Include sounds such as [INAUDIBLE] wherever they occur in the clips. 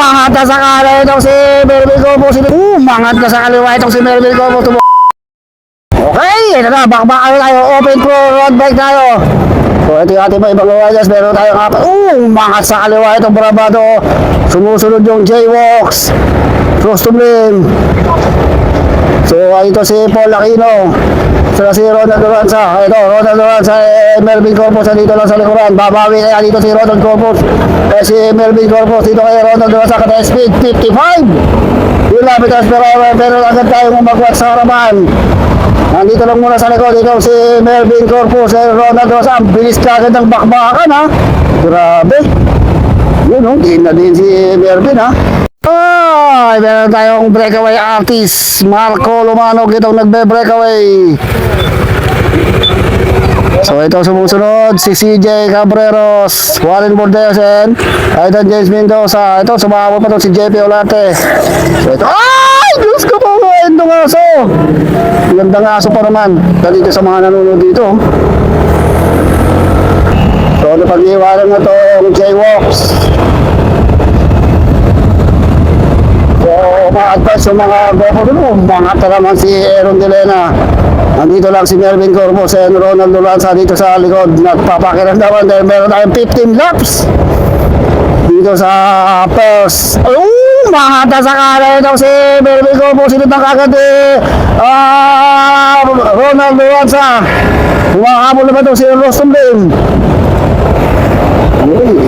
Umangat na sa kaliwa itong si Melvin Corpo. Umangat na sa kaliwa itong si Melvin Corpo. Tumo- Okay, ito na. Bakbakan tayo. Open pro road bike tayo. So ito yung ating ibang riders. Meron tayong apat. Umangat sa kaliwa itong Brabado. Sumusunod yung J-Walks. Cross to blame. So, ito si Paul Aquino. Sila si Ronald Duranza. Ito, Ronald Duranza. Eh, Melvin Corpus. Dito lang sa likuran. Babawi kaya dito si Ronald Corpus. Eh, si Melvin Corpus. Dito kay Ronald Duranza. Kata speed 55. Yung lapit as pero, pero agad tayong umagwat sa harapan. Nandito lang muna sa likod. Ikaw si Melvin Corpus. Eh, Ronald Duranza. Ang bilis ka agad ng bakbakan ha. Grabe. Yun o. Din na din si Melvin ha. Ay, meron tayong breakaway artist, Marco Lumanog itong nagbe-breakaway. So ito sumusunod, si CJ Cabreros, Warren Bordesen, Aidan James Mendoza. Ito, sumabot pa to si JP Olarte. So ito, ay! Diyos ko po, mga itong aso. Gandang aso pa naman. Dito sa mga nanonood dito. So, ano pag-iwanan na itong J-Walks. Ma-advance yung mga gopo doon. Mga naman si Aaron Delena. Nandito lang si Melvin Corpus and Ronald Duranza dito sa likod. Nagpapakiramdaman dahil meron tayong 15 laps. Dito sa first. Oh, mga sa kanan ito si Melvin Corpus. Sinit ng kagad eh. Ah, Ronald Duranza. Humahabol naman ito si Rostom Lane. Uy,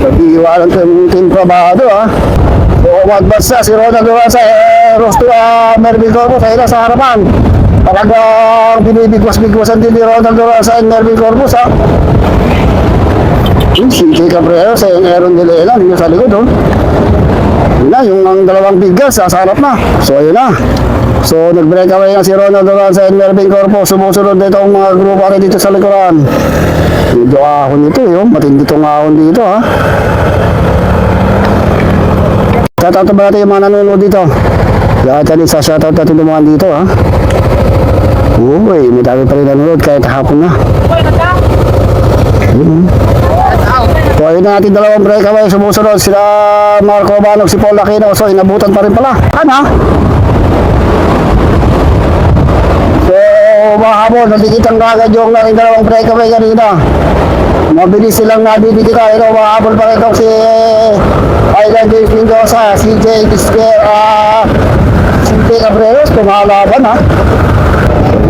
pag-iwanan yung team Prabado ah. Umadvance na si Ronald Duranza, eh, Rosto, uh, Mervin Corpus, ayun na sa harapan. Talagang binibigwas-bigwasan din ni Ronald Duranza and Mervin Corpus, ha? Yung si J. Cabrera sa yung Aaron De dito sa likod, oh. Yun na, yung ang dalawang bigas, sa harap na. So, ayun na. So, nag-breakaway na si Ronald Duranza and Mervin Corpus. Sumusunod na itong mga grupo natin dito sa likuran. Medyo ahon ito, yun. Matindi itong ahon dito, ha? Shoutout ba natin yung mga nanonood dito? Lahat yan isa shoutout natin yung dito ha. Uy, may dami pa rin nanonood kahit hapon na. Yun. So ayun na natin dalawang breakaway sumusunod sila Marco Banog, si Paul Aquino. So inabutan pa rin pala. Ano? So mahabol, nabigitang kagad yung nating dalawang breakaway kanina. Mabilis silang nabibigita. Ito, mahabol pa rin si James Mendoza, CJ Disper, ah, CJ Cabreros, kumalaban ha.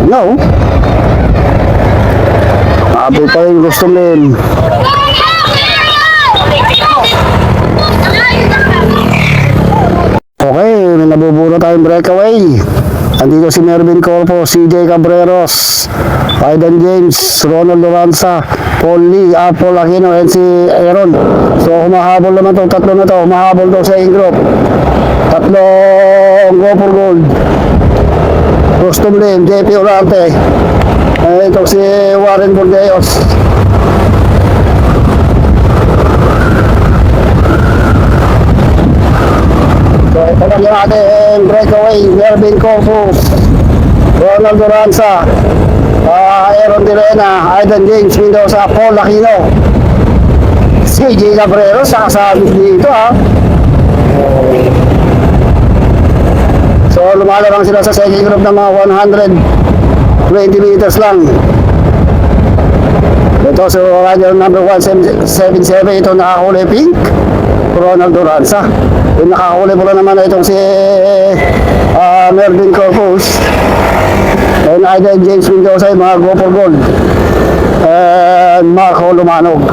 No. Mahabol pa rin gusto nil. Okay, may nabubuno tayong breakaway. Andito si Mervin Corpo, CJ Cabreros, Aidan James, Ronald Loranza, Paul Lee, Paul Aquino, and si Aaron. So, humahabol naman itong tatlo na to. Humahabol daw sa in-group. Tatlong go for gold. Rostom Lim, JP Orante. Ito si Warren Bordeos. Ito lang yung breakaway. Melvin Corpo, Ronald Duranza, uh, Aaron Direna, Aidan James Mendoza, Paul Aquino, CJ Cabrero, sa kasabit dito ha. So lumalarang sila sa second group ng mga 120 meters lang. Ito so rider number 177 ito nakahuli pink. Ronald Duranza. Yung nakahuli pala naman itong si uh, Mervin Corpus. And Aiden James Mendoza yung mga go for gold. And Marco Lumanog.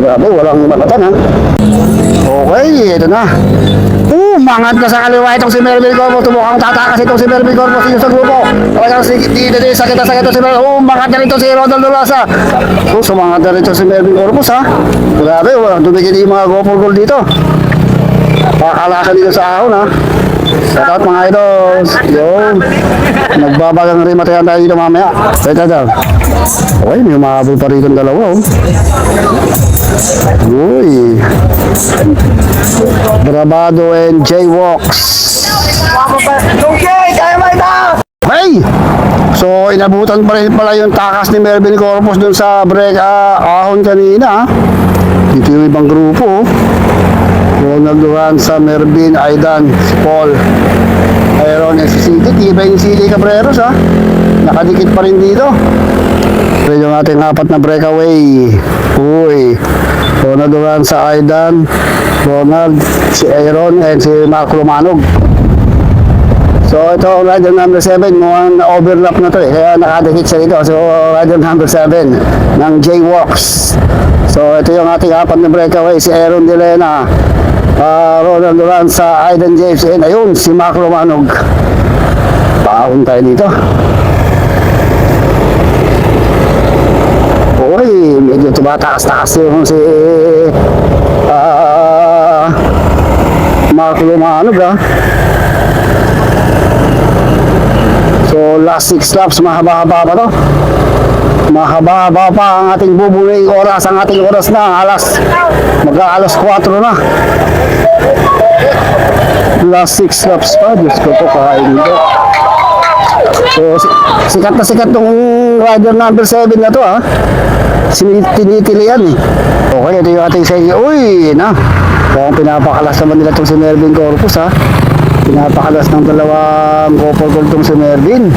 Grabe, walang matatan ha. Okay, ito na. Umangat na sa kaliwa itong si Melvin Corpo. Tumukhang tatakas itong si Melvin Corpo sa grupo. Talagang si dito din sakit na sakit si Melvin. Umangat na rito si Ronald Dulasa. Oh, sumangat na rito si Melvin Corpus ha. Grabe, dumigil yung mga go for goal dito. Pakalakan dito sa ahon ha. Shoutout mga idols. Yo. Nagbabagang rin matayan tayo dito mamaya. Teka daw. Okay, may umahabol pa rito ang dalawa oh. Uy. Brabado and J-Walks. Okay, mo ito! Hey! So, inabutan pa rin pala yung takas ni Melvin Corpus dun sa break ah, ahon kanina. Dito yung ibang grupo. oh. Ronald Duranza, Mervin, Aidan, si Paul, Aaron, and si CJ. Iba yung CJ Cabreros ha. Nakadikit pa rin dito. Ito yung ating apat na breakaway. Uy. Ronald Duranza, Aidan, Ronald, si Aaron, and si Marco Romanog. So ito rider number 7, mukhang na-overlap na to eh. Kaya nakadikit siya dito. So rider number 7 ng J-Walks. So ito yung ating apat na breakaway. Si Aaron Delena, uh, Ronald Duranza, Aidan James, and ayun, si Mark Romanog. Paahon tayo dito. Uy, medyo tumatakas-takas yung si ah Mark Romanog ah. So last 6 laps, mahaba-haba pa to. Mahaba-haba pa ang ating bubuning oras, ang ating oras na alas, mag-aalas 4 na. Last 6 laps pa, Diyos ko po, kain ko. So, si- sikat na sikat tong rider number 7 na to ha. Tinitili yan eh. Okay, ito yung ating sige. Uy, na. Kaya pinapakalas naman nila itong si Melvin Corpus ha. Pinapakalas ng dalawang couple gold tong si Melvin.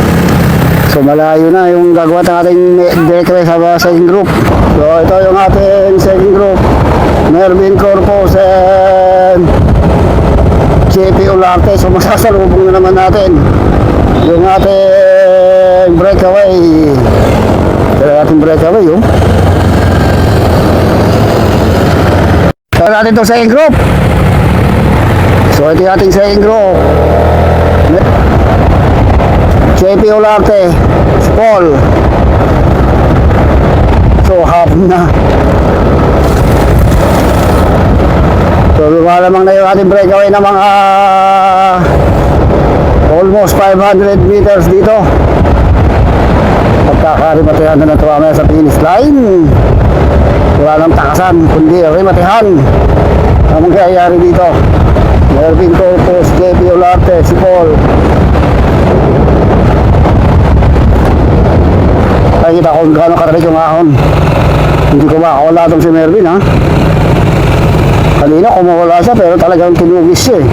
So malayo na yung gagawa ng ating race sa second group. So ito yung ating second group. Melvin Corpus and JP Olarte. So [LAUGHS] masasalubong na naman natin yung ating breakaway. Yung ating breakaway oh. So natin itong second group. So ito yung ating second group. JP Olarte, Paul. So half na. So lumalamang na yung ating breakaway ng mga almost 500 meters dito. Pagkakarimatehan na natuwa na sa finish line. Wala nang takasan, kundi rimatihan. Ang mangyayari dito. Melvin Corpus, JP Olarte, si Paul. Nakikita ko kung gaano katarik yung ahon. Hindi ko makakawala itong si Mervin ha. Kanina kumawala siya pero talagang tinugis siya eh.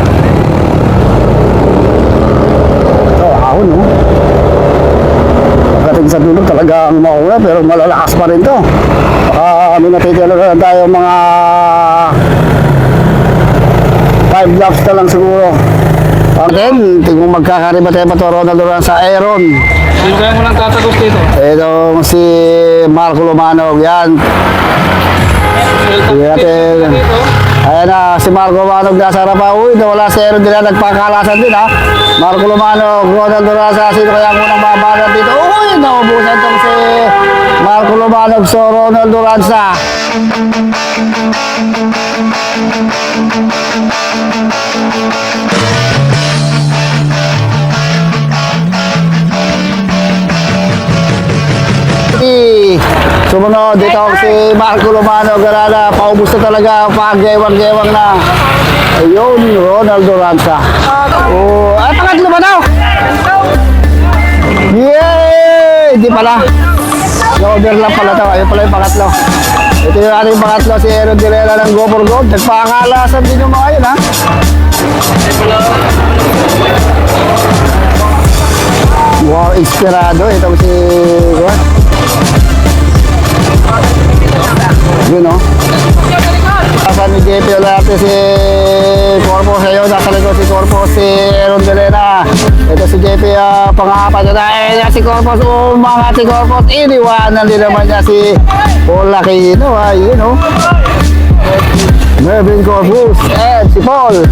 Ito, ahon no. Pagdating sa dulo talagang mauna pero malalakas pa rin to. Baka kami natitira na tayo mga 5 laps na lang siguro. Again, tingnan magkakaribate pa to Ronald Duran sa Aaron. Sino kaya mo lang tatagos dito? Itong si Marco Lumanog, yan. Sige natin. Ayan na, si Marco Lumanog nasa harapan. Uy, nawala si Aaron din na nagpakalasan din ha. Marco Lumanog, Ronald Durasa, sino kaya munang babalat dito? Uy, naubusan tong si Marco Lumanog, so Ronald Duranza. Sumunod dito ako si Marco Romano Garada. Paubos na talaga. Pag-gewang-gewang na. Ayun, Ronald Duranza. Oh, ay, pangatlo ba daw? Yay! Di pala. No-overlap pala to. Ayun pala yung pangatlo. Ito yung ating pangatlo, si Aaron Dilera ng Go for Gold. Nagpakalasan din yung mga yun, ha? Wow, inspirado. Ito si... What? Yun, no? Kasan ni JP Olarte si Corpo iyo, nasa likod si Corpo, si Aaron Delena. Ito si JP uh, pang-apat na eh, si Corpo, umangat si Corpo, iniwanan din naman niya si Paul Aquino, ah, yun, no? Mervin Corpus, and si Paul.